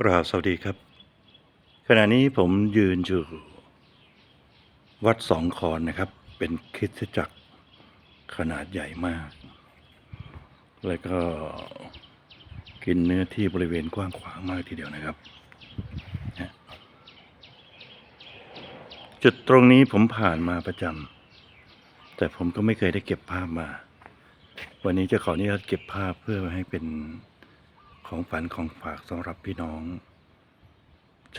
กราบสวัสดีครับ ขณะนี้ผมยืนอยู่ วัดสองคอนนะครับ เป็นคริดจักรขนาดใหญ่มาก แล้วก็กินเนื้อที่บริเวณกว้างขวางมากทีเดียวนะครับ จุดตรงนี้ผมผ่านมาประจำแต่ผมก็ไม่เคยได้เก็บภาพมา วันนี้จะขออนุญาตเก็บภาพเพื่อให้เป็น ของฝันของฝากสำหรับพี่น้อง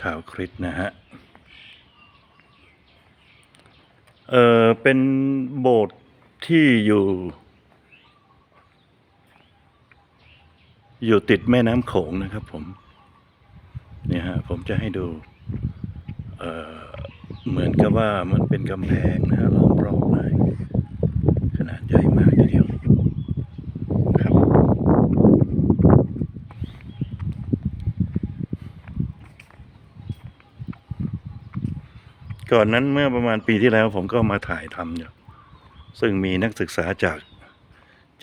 ชาวคริสต์นะฮะ เออเป็นโบสถ์ที่อยู่ อยู่ติดแม่น้ำโขงนะครับผม เนี่ยฮะ ผมจะให้ดู เออเหมือนกับว่ามันเป็นกำแพงนะฮะล้อมรอบเลยขนาดใหญ่มากทีเดียว ครับ ก่อนนั้นเมื่อประมาณปีที่แล้วผมก็มาถ่ายทำอยู่ซึ่งมีนักศึกษาจาก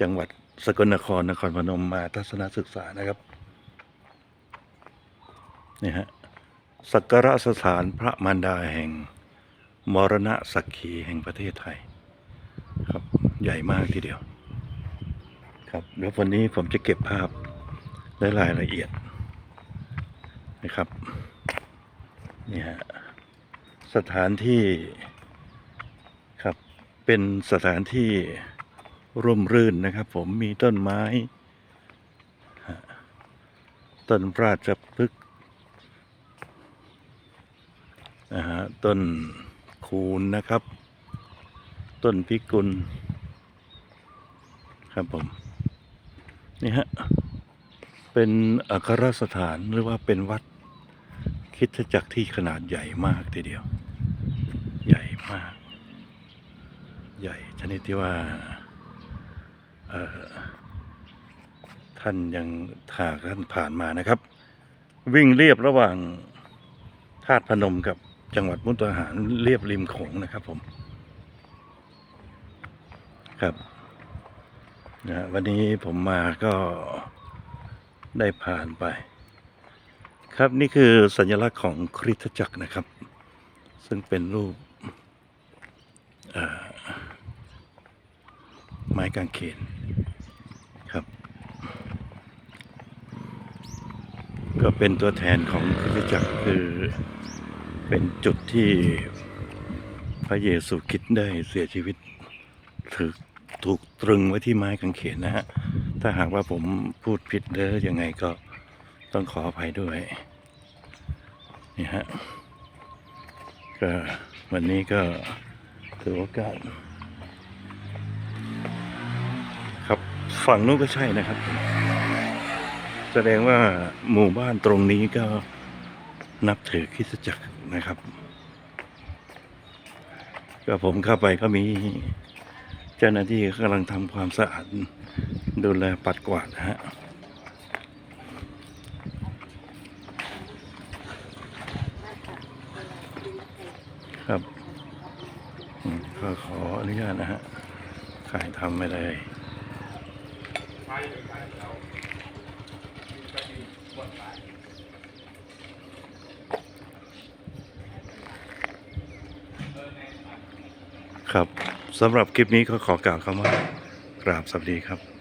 จังหวัดสกลนครนครพนมมาทัศนศึกษานะครับนี่ฮะสักการะสถานพระมารดาแห่งมรณะสักขีแห่งประเทศไทย ครับใหญ่มากทีเดียว ครับเดี๋ยววันนี้ผมจะเก็บภาพและรายละเอียดนะครับนี่ฮะ สถานที่ครับเป็นสถานที่ร่มรื่นนะครับ ผมมีต้นไม้ ต้นราชพฤกษ์นะฮะต้นคูนนะครับ ต้นพิกุล ครับผม นี่ฮะ เป็นอัครสถานหรือว่าเป็นวัดคิดจักรที่ขนาดใหญ่มากทีเดียว มาก ใหญ่ชนิดที่ว่าท่านยังถากท่านผ่านมานะครับ วิ่งเรียบระหว่างธาตุพนมกับจังหวัดมุกดาหารเรียบริมโขงนะครับผมครับนะวันนี้ผมมาก็ได้ผ่านไป ครับนี่คือสัญลักษณ์ของคริสตจักรนะครับ ซึ่งเป็นรูปเอ่อ ไม้กางเขนครับ ก็เป็นตัวแทนของคริสตจักรคือเป็นจุดที่พระเยซูคริดได้เสียชีวิตถูกถูกตรึงไว้ที่ไม้กางเขนนะฮะ ถ้าหากว่าผมพูดผิดหรือยังไงก็ต้องขออภัยด้วยนี่ฮะก็วันนี้ก็ถือโอกาส ฝั่งนู้นก็ใช่นะครับ แสดงว่าหมู่บ้านตรงนี้ก็นับถือคริสตจักรนะครับ ก็ผมเข้าไปก็มีเจ้าหน้าที่กำลังทำความสะอาดดูแลปัดกวาดนะฮะครับอืมก็ขออนุญาตนะฮะขายทำไม่ได้ครับสำหรับคลิปนี้ก็ขอกล่าวคำว่ากราบสวัสดีครับ